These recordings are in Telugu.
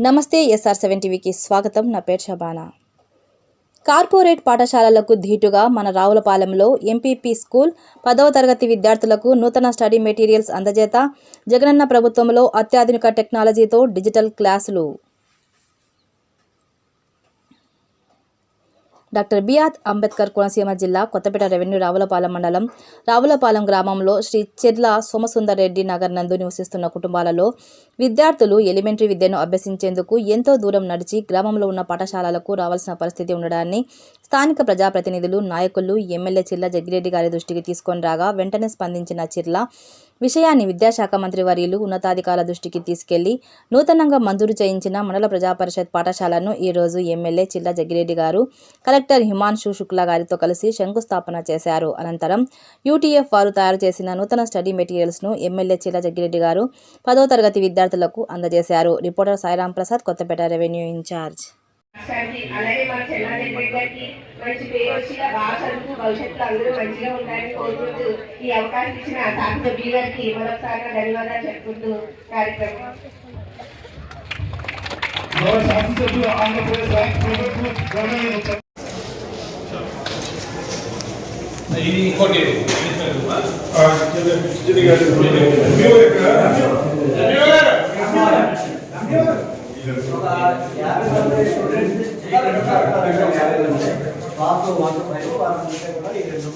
నమస్తే ఎస్ఆర్ సెవెన్ టీవీకి స్వాగతం. నా పేరు షబానా. కార్పొరేట్ పాఠశాలలకు ధీటుగా మన రావులపాలెంలో ఎంపీపీ స్కూల్ పదవ తరగతి విద్యార్థులకు నూతన స్టడీ మెటీరియల్స్ అందజేత జగనన్న ప్రభుత్వంలో అత్యాధునిక టెక్నాలజీతో డిజిటల్ క్లాసులు. డాక్టర్ బిఆర్ అంబేద్కర్ కోనసీమ జిల్లా కొత్తపేట రెవెన్యూ రావులపాలెం మండలం రావులపాలెం గ్రామంలో శ్రీ చెర్ల సోమసుందర్ రెడ్డి నగర్ నందు నివసిస్తున్న కుటుంబాలలో విద్యార్థులు ఎలిమెంటరీ విద్యను అభ్యసించేందుకు ఎంతో దూరం నడిచి గ్రామంలో ఉన్న పాఠశాలలకు రావాల్సిన పరిస్థితి ఉండడాన్ని స్థానిక ప్రజాప్రతినిధులు నాయకులు ఎమ్మెల్యే చిర్ల జగ్గిరెడ్డి గారి దృష్టికి తీసుకొని రాగా వెంటనే స్పందించిన చిర్ల విషయాన్ని విద్యాశాఖ మంత్రి వర్యులు ఉన్నతాధికారుల దృష్టికి తీసుకెళ్ళి నూతనంగా మంజూరు చేయించిన మండల ప్రజా పరిషత్ పాఠశాలను ఈరోజు ఎమ్మెల్యే చిల్ల జగ్గిరెడ్డి గారు కలెక్టర్ హిమాన్షు శుక్లా గారితో కలిసి శంకుస్థాపన చేశారు. అనంతరం యూటీఎఫ్ వారు తయారు చేసిన నూతన స్టడీ మెటీరియల్స్ను ఎమ్మెల్యే చిల్ల జగ్గిరెడ్డి గారు పదో తరగతి విద్యార్థులకు అందజేశారు. Reporter Sairam Prasad Kothapeta revenue in charge. అలాగే మా చెల్లారెడ్డి గారికి మంచి పేరు వచ్చి బాగా చదువుతూ భవిష్యత్తులో అందరూ మంచిగా ఉంటారని కోరుకుంటూ ఈ అవకాశం ఇచ్చిన డాక్టర్ బి గారికి మరొకసారి ధన్యవాదాలు చెప్పుకుంటూ కార్యక్రమం గౌరవ శాసనసభ్యులు ఆంధ్రప్రదేశ్ రాష్ట్ర ప్రభుత్వం గౌరవనీయులు ఇది ఇంకోటి వాస్తు వాస్తు పైన వారు ఉంటే కూడా ఈ రెండు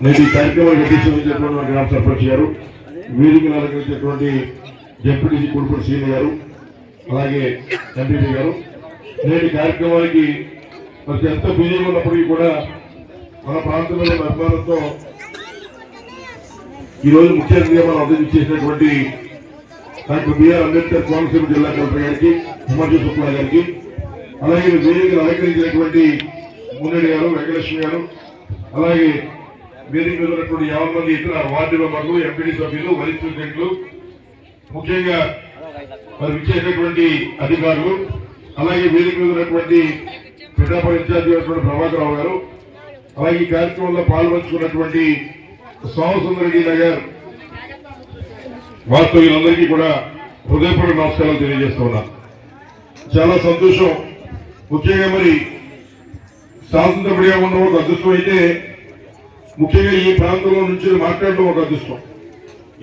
నేటి కార్యక్రమానికి అధ్యక్షించినటువంటి గ్రామ సర్పంచ్ గారు వేదికను అలంకరించినటువంటి డిప్యూటీ కుడుపుడు సీని గారు అలాగే ఎంపీపీ గారు. నేటి కార్యక్రమానికి మరి ఎంత బిజీగా ఉన్నప్పటికీ కూడా మన ప్రాంతంలో ఉన్న అభిమానంతో ఈ ముఖ్య అతిథిగా మనం అభివృద్ధి చేసినటువంటి డాక్టర్ బిఆర్ అంబేద్కర్ కోనసీమ జిల్లా కలెక్టర్ గారికి హిమాచల్ శుక్లా గారికి అలాగే వేదికలు అలంకరించినటువంటి మున్నడి గారు వెంకటలక్ష్మి గారు అలాగే వేదిక మీద ఉన్నటువంటి యాభై మంది ఇతర వార్డు మెంబర్లు ఎంపీడీ సభ్యులు వైస్ ప్రెసిడెంట్లు ముఖ్యంగా మరి విచ్చేసినటువంటి అధికారులు అలాగే వేదిక మీద ఉన్నటువంటి పిఠాపురం ఇన్ఛార్జి అయినటువంటి ప్రభాకర్ రావు గారు అలాగే ఈ కార్యక్రమంలో పాల్పంచుకున్నటువంటి సోమసుందరెడ్డి నగర్ వాస్తవ్యులందరికీ కూడా హృదయపూర్వక నమస్కారాలు తెలియజేస్తున్నా చాలా సంతోషం. ముఖ్యంగా మరి స్వాతంత్ర ఉన్న ఒక అదృష్టం అయితే ముఖ్యంగా ఈ ప్రాంతంలో నుంచి మాట్లాడడం ఒక అదృష్టం.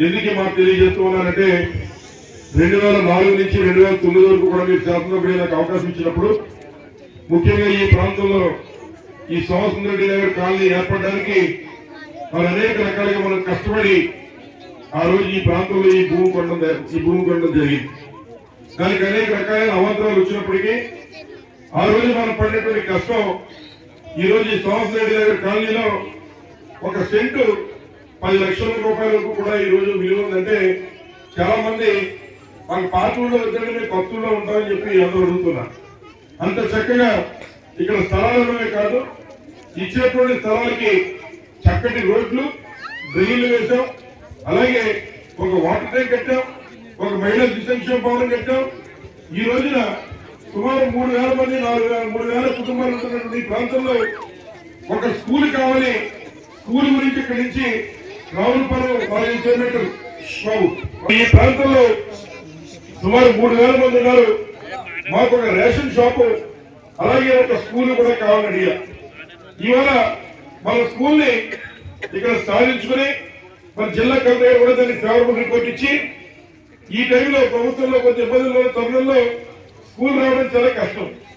ఎందుకు మాకు తెలియజేస్తున్నానంటే రెండు వేల నాలుగు నుంచి రెండు వేల తొమ్మిది వరకు కూడా మీరు స్వాతంత్ర నాకు అవకాశం ఇచ్చినప్పుడు ముఖ్యంగా ఈ ప్రాంతంలో ఈ సోమసుందర రెడ్డి నగర్ కాలనీ ఏర్పడడానికి మరి అనేక రకాలుగా మనం కష్టపడి ఆ రోజు ఈ ప్రాంతంలో ఈ భూమి కొనడం ఈ భూమి కొనడం జరిగింది. దానికి అనేక రకాలైన అవాంతరాలు వచ్చినప్పటికీ ఆ రోజు మనం పడినటువంటి కష్టం ఈ రోజు ఈ సోమసుందర రెడ్డి నగర్ కాలనీలో ఒక సెంటు పది లక్షల రూపాయల వరకు కూడా ఈ రోజు విలువ ఉందంటే చాలా మంది మన పాత ఇద్దరు మేము ఉంటామని చెప్పి అందరూ అడుగుతున్నారు. అంత చక్కగా ఇక్కడ స్థలాలమే కాదు ఇచ్చేటువంటి స్థలాలకి చక్కటి రోడ్లు డ్రైన్లు వేశాం. అలాగే ఒక వాటర్ ట్యాంక్ కట్టాం ఒక మహిళా శిశంక్షేమ భవనం కట్టాం. ఈ రోజున సుమారు మూడు వేల మంది నాలుగు వేల మూడు వేల కుటుంబాలు ఉంటున్నటువంటి ఈ ప్రాంతంలో ఒక స్కూల్ కావాలి. స్కూల్ గురించి ఇక్కడి నుంచి రావులపాలెం కాలేజీ చైర్మన్ బాబు. ఈ ప్రాంతంలో సుమారు మూడు వేల మంది ఉన్నారు. మాకు ఒక రేషన్ షాపు అలాగే ఒక స్కూల్ కూడా కావాలని అడిగా ఇవాళ మన స్కూల్ని ఇక్కడ సాధించుకుని మన జిల్లా కలెక్టర్ కూడా దాన్ని ఫేవరబుల్ రిపోర్ట్ ఇచ్చి ఈ టైంలో ప్రభుత్వంలో కొంచెం ఇబ్బందుల్లో ఉన్న తరుణంలో స్కూల్ రావడం చాలా కష్టం.